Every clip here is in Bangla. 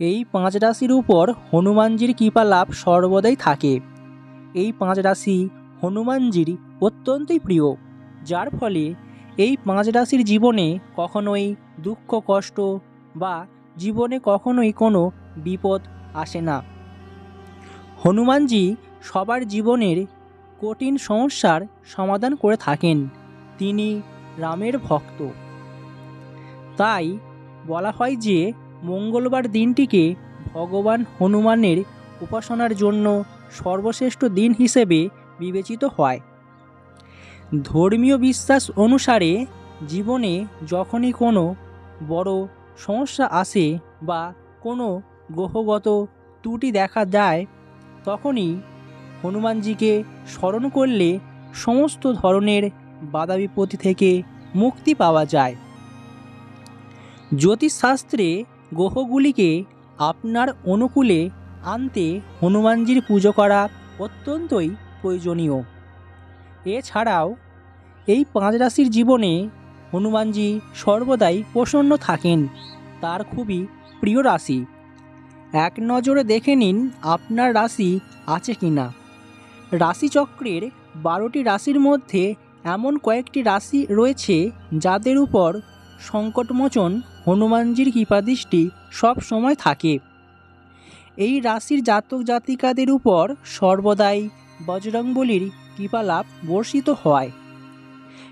এই পাঁচ রাশির উপর হনুমানজির কৃপা লাভ সর্বদাই থাকে। এই পাঁচ রাশি হনুমানজির অত্যন্তই প্রিয়, যার ফলে এই পাঁচ রাশির জীবনে কখনোই দুঃখ, কষ্ট বা জীবনে কখনোই কোনো বিপদ আসে না। হনুমানজি সবার জীবনের কঠিন সমস্যার সমাধান করে থাকেন। তিনি রামের ভক্ত। তাই বলা হয় যে মঙ্গলবার দিনটিকে ভগবান হনুমানের উপাসনার জন্য সর্বশ্রেষ্ঠ দিন হিসেবে বিবেচিত হয়। ধর্মীয় বিশ্বাস অনুসারে জীবনে যখনই কোনো বড় সমস্যা আসে বা কোনো গ্রহগত ত্রুটি দেখা যায়, তখনই হনুমানজিকে স্মরণ করলে সমস্ত ধরনের বাধা বিপত্তি থেকে মুক্তি পাওয়া যায়। জ্যোতিষশাস্ত্রে গ্রহগুলিকে আপনার অনুকূলে আনতে হনুমানজির পুজো করা অত্যন্তই প্রয়োজনীয়। এছাড়াও, এই পাঁচ রাশির জীবনে হনুমানজি সর্বদাই প্রসন্ন থাকেন, তার খুবই প্রিয় রাশি। এক নজরে দেখে নিন আপনার রাশি আছে কি না রাশিচক্রের বারোটি রাশির মধ্যে এমন কয়েকটি রাশি রয়েছে যাদের উপর সংকটমোচন হনুমানজির কৃপাদৃষ্টি সব সময় থাকে। এই রাশির জাতক জাতিকাদের উপর সর্বদাই বজরংবলির কৃপালাভ বর্ষিত হয়।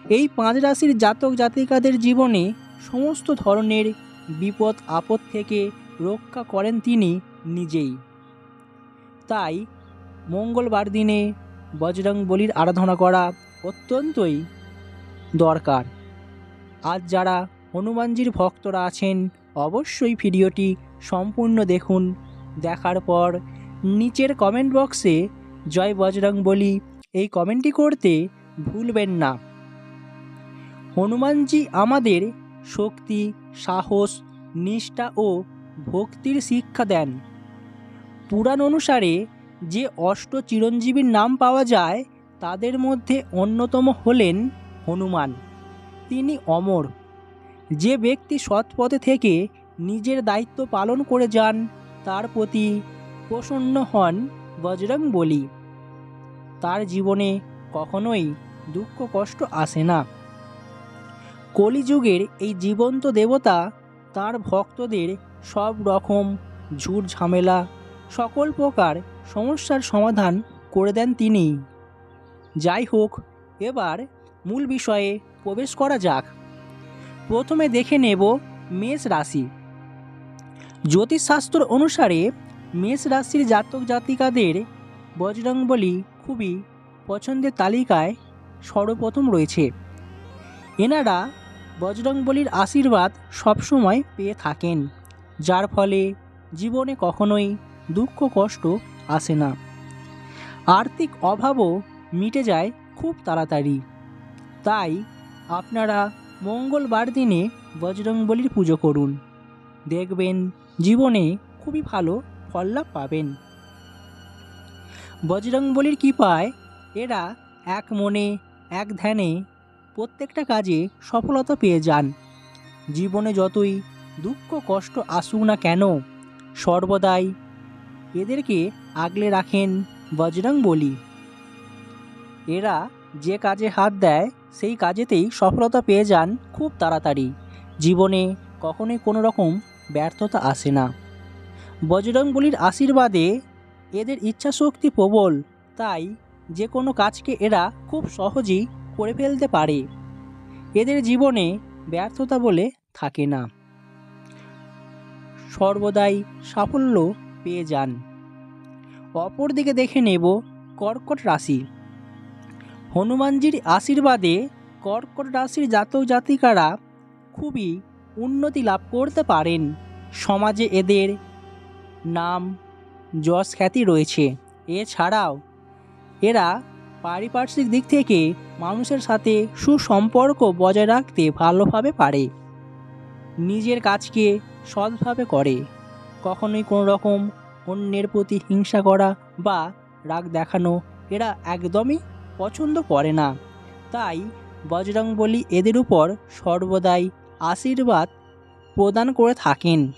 এই পাঁচ রাশির জাতক জাতিকাদের জীবনে সমস্ত ধরনের বিপদ আপদ থেকে রক্ষা করেন তিনি নিজেই। তাই মঙ্গলবার দিনে বজরং বলির আরাধনা করা অত্যন্তই দরকার। আজ যারা হনুমানজির ভক্তরা আছেন, অবশ্যই ভিডিওটি সম্পূর্ণ দেখুন। দেখার পর নিচের কমেন্ট বক্সে জয় বজরং বলি, এই কমেন্টটি করতে ভুলবেন না। হনুমানজি আমাদের শক্তি, সাহস, নিষ্ঠা ও ভক্তির শিক্ষা দেন। পুরাণ অনুসারে যে অষ্ট চিরঞ্জীবীর নাম পাওয়া যায়, তাদের মধ্যে অন্যতম হলেন হনুমান। তিনি অমর। যে ব্যক্তি সৎ পথে থেকে নিজের দায়িত্ব পালন করে যান, তার প্রতি প্রসন্ন হন বজরং বলি। তার জীবনে কখনোই দুঃখ কষ্ট আসে না। কলিযুগের এই জীবন্ত দেবতা, তার ভক্তদের সব রকম ঝুট ঝামেলা, সকল প্রকার সমস্যার সমাধান করে দেন তিনি। যাই হোক, এবার মূল বিষয়ে প্রবেশ করা যাক। প্রথমে দেখে নেব মেষ রাশি। জ্যোতিষশাস্ত্র অনুসারে মেষ রাশির জাতক জাতিকাদের বজরংবলী খুবই পছন্দের তালিকায় সর্বপ্রথম রয়েছে। এনারা বজরংবলীর আশীর্বাদ সবসময় পেয়ে থাকেন, যার ফলে জীবনে কখনোই দুঃখ কষ্ট আসে না। আর্থিক অভাবও মিটে যায় খুব তাড়াতাড়ি। তাই আপনারা মঙ্গলবার দিনে বজরংবলীর পুজো করুন। দেখবেন জীবনে খুবই ভালো ফল লাভ পাবেন। বজরংবলীর কৃপায় এরা এক মনে, এক ধ্যানে প্রত্যেকটা কাজে সফলতা পেয়ে যান। জীবনে যতই দুঃখ, কষ্ট আসুক না কেন, সর্বদাই এদেরকে আগলে রাখেন বজরং বলি এরা যে কাজে হাত দেয় সেই কাজেতেই সফলতা পেয়ে যান খুব তাড়াতাড়ি। জীবনে কখনোই কোনো রকম ব্যর্থতা আসে না। বজরং বলির আশীর্বাদে এদের ইচ্ছাশক্তি প্রবল, তাই যে কোনো কাজকে এরা খুব সহজেই করে ফেলতে পারে। এদের জীবনে ব্যর্থতা বলে থাকে না। সর্বদাই সাফল্য পেয়ে যান। অপরদিকে দেখে নেব কর্কট রাশি। হনুমানজির আশীর্বাদে কর্কট রাশির জাতক জাতিকারা খুবই উন্নতি লাভ করতে পারেন। সমাজে এদের নাম যশ খ্যাতি রয়েছে। এছাড়াও এরা পারিপার্শ্বিক দিক থেকে মানুষের সাথে সুসম্পর্ক বজায় রাখতে ভালোভাবে পারে। নিজের কাজকে সৎভাবে করে। কখনোই কোনো রকম অন্যের প্রতি হিংসা করা বা রাগ দেখানো এরা একদমই পছন্দ করে না। তাই বজরংবলী এদের উপর সর্বদাই আশীর্বাদ প্রদান করে থাকেন।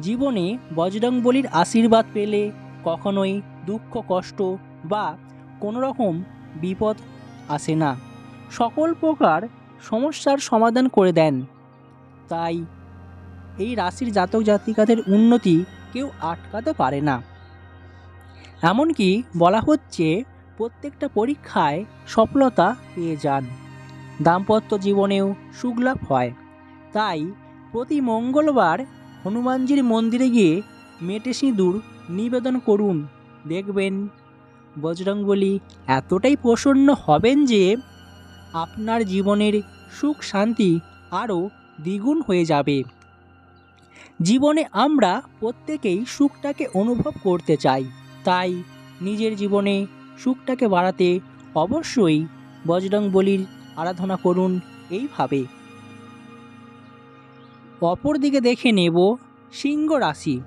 জীবনে বজরং বলির আশীর্বাদ পেলে কখনোই দুঃখ, কষ্ট বা কোনো রকম বিপদ আসে না। সকল প্রকার সমস্যার সমাধান করে দেন। তাই এই রাশির জাতক জাতিকাদের উন্নতি কেউ আটকাতে পারে না। এমনকি বলা হচ্ছে প্রত্যেকটা পরীক্ষায় সফলতা পেয়ে যান। দাম্পত্য জীবনেও সুখলাভ হয়। তাই প্রতি মঙ্গলবার হনুমানজির মন্দিরে গিয়ে মেটে সিঁদুর নিবেদন করুন। দেখবেন বজরংবলী এতটাই প্রসন্ন হবেন যে আপনার জীবনের সুখ শান্তি আরও দ্বিগুণ হয়ে যাবে। জীবনে আমরা প্রত্যেকেই সুখটাকে অনুভব করতে চাই। তাই নিজের জীবনে সুখটাকে বাড়াতে অবশ্যই বজরং বলির আরাধনা করুন এইভাবে। অপরদিকে দেখে নেব সিংহ রাশি।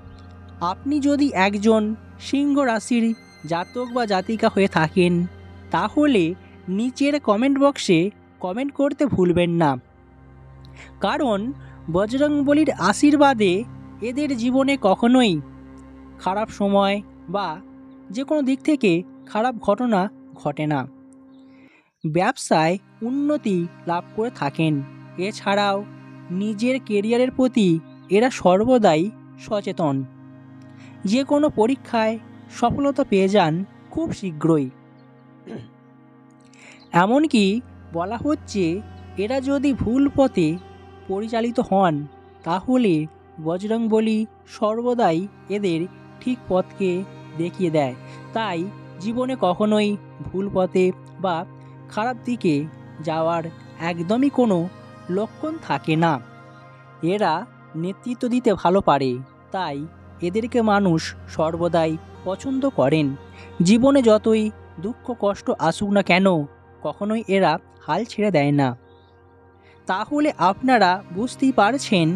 আপনি যদি একজন সিংহ রাশির জাতক বা জাতিকা হয়ে থাকেন, তাহলে নিচের কমেন্ট বক্সে কমেন্ট করতে ভুলবেন না। কারণ বজরং বলির আশীর্বাদে এদের জীবনে কখনোই খারাপ সময় বা যে কোনো দিক থেকে খারাপ ঘটনা ঘটে না। ব্যবসায় উন্নতি লাভ করে থাকেন। এছাড়াও নিজের কেরিয়ারের প্রতি এরা সর্বদাই সচেতন। যে কোনো পরীক্ষায় সফলতা পেয়ে যান খুব শীঘ্রই। এমনকি বলা হচ্ছে এরা যদি ভুল পথে পরিচালিত হন, তাহলে বজরংবলী সর্বদাই এদের ঠিক পথকে দেখিয়ে দেয়। তাই জীবনে কখনোই ভুল পথে বা খারাপ দিকে যাওয়ার একদমই কোনো লক্ষণ থাকে না। এরা নেতৃত্ব দিতে ভালো পারে, তাই এদেরকে মানুষ সর্বদাই পছন্দ করেন। জীবনে যতই দুঃখ কষ্ট আসুক না কেন, কখনোই এরা হাল ছেড়ে দেয় না। তাহলে আপনারা বুঝতেই পারছেন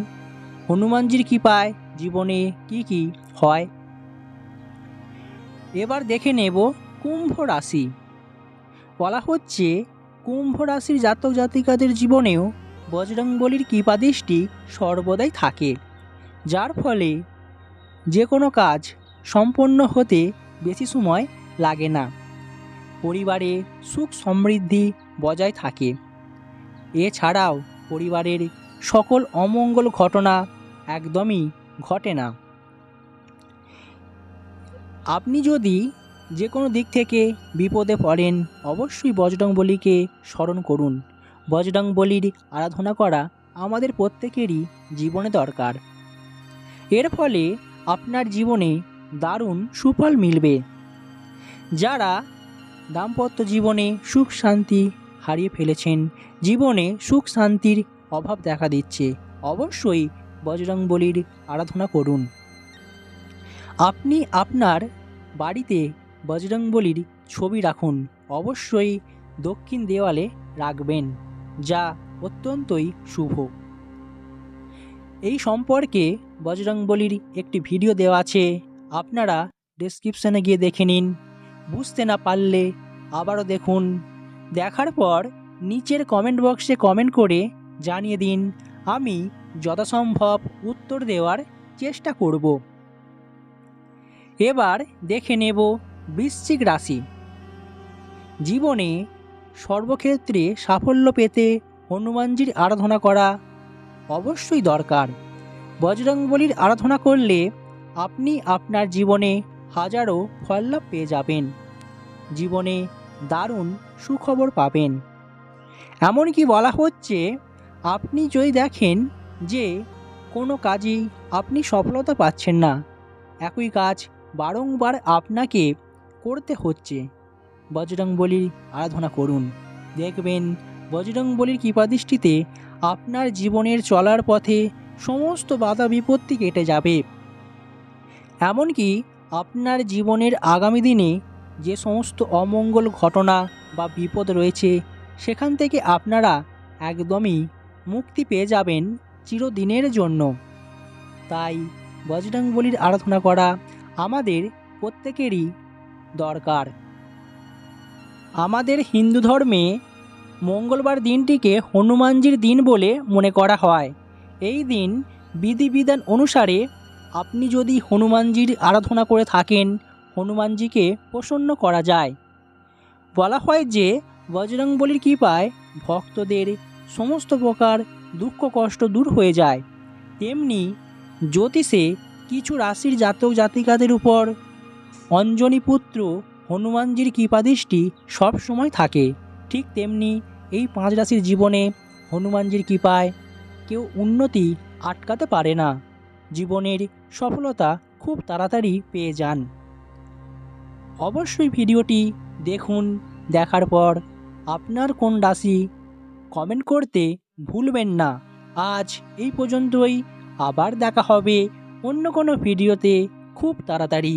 হনুমানজির কৃপায় জীবনে কি কি হয়। এবার দেখে নেব কুম্ভ রাশি। বলা হচ্ছে কুম্ভ রাশির জাতক জাতিকাদের জীবনেও বজরংবলির কৃপাদৃষ্টি সর্বদাই থাকে। যার ফলে যে কোনো কাজ সম্পন্ন হতে বেশি সময় লাগে না। পরিবারে সুখ সমৃদ্ধি বজায় থাকে। এছাড়াও পরিবারের সকল অমঙ্গল ঘটনা একদমই ঘটে না। আপনি যদি যে কোনো দিক থেকে বিপদে পড়েন, অবশ্যই বজরংবলীকে স্মরণ করুন। বজরংবলীর আরাধনা করা আমাদের প্রত্যেকেরই জীবনে দরকার। এর ফলে আপনার জীবনে দারুণ সুফল মিলবে। যারা দাম্পত্য জীবনে সুখ শান্তি হারিয়ে ফেলেছেন, জীবনে সুখ শান্তির অভাব দেখা দিচ্ছে, অবশ্যই বজরংবলীর আরাধনা করুন। আপনি আপনার বাড়িতে বজরংবলীর ছবি রাখুন। অবশ্যই দক্ষিণ দেওয়ালে রাখবেন, যা অত্যন্তই শুভ। এই সম্পর্কে বজরংবলীর একটি ভিডিও দেওয়া আছে, আপনারা ডেসক্রিপশানে গিয়ে দেখে নিন। বুঝতে না পারলে আবারও দেখুন। দেখার পর নিচের কমেন্ট বক্সে কমেন্ট করে জানিয়ে দিন, আমি যথাসম্ভব উত্তর দেওয়ার চেষ্টা করব। এবার দেখে নেব বৃশ্চিক রাশি। জীবনে সর্বক্ষেত্রে সাফল্য পেতে হনুমানজির আরাধনা করা অবশ্যই দরকার। বজরংবলীর আরাধনা করলে আপনি আপনার জীবনে হাজারো ফললাভ পেয়ে যাবেন। জীবনে দারুণ সুখবর পাবেন। এমনকি বলা হচ্ছে, আপনি যদি দেখেন যে কোনো কাজেই আপনি সফলতা পাচ্ছেন না, একই কাজ বারংবার আপনাকে করতে হচ্ছে। বজরংবলীর আরাধনা করুন। দেখবেন বজরংবলীর কৃপাদৃষ্টিতে আপনার জীবনের চলার পথে সমস্ত বাধা বিপত্তি কেটে যাবে। এমনকি আপনার জীবনের আগামী দিনে যে সমস্ত অমঙ্গল ঘটনা বা বিপদ রয়েছে, সেখান থেকে আপনারা একদমই মুক্তি পেয়ে যাবেন চিরদিনের জন্য। তাই বজরংবলীর আরাধনা করা আমাদের প্রত্যেকেরই দরকার। আমাদের হিন্দু ধর্মে মঙ্গলবার দিনটিকে হনুমানজির দিন বলে মনে করা হয়। এই দিন বিধিবিধান অনুসারে আপনি যদি হনুমানজির আরাধনা করে থাকেন, হনুমানজিকে প্রসন্ন করা যায়। বলা হয় যে বজরংবলির কৃপায় ভক্তদের সমস্ত প্রকার দুঃখ কষ্ট দূর হয়ে যায়। তেমনি জ্যোতিষে কিছু রাশির জাতক জাতিকাদের উপর। অঞ্জনী পুত্র হনুমানজির কৃপাদৃষ্টি সব সময় থাকে। ঠিক তেমনি এই পাঁচ রাশির জীবনে হনুমানজির কৃপায় কেউ উন্নতি আটকাতে পারে না। জীবনের সফলতা খুব তাড়াতাড়ি পেয়ে যান। অবশ্যই ভিডিওটি দেখুন, দেখার পর আপনার কোন রাশি কমেন্ট করতে ভুলবেন না। আজ এই পর্যন্তই, আবার দেখা হবে অন্য কোনো ভিডিওতে খুব তাড়াতাড়ি।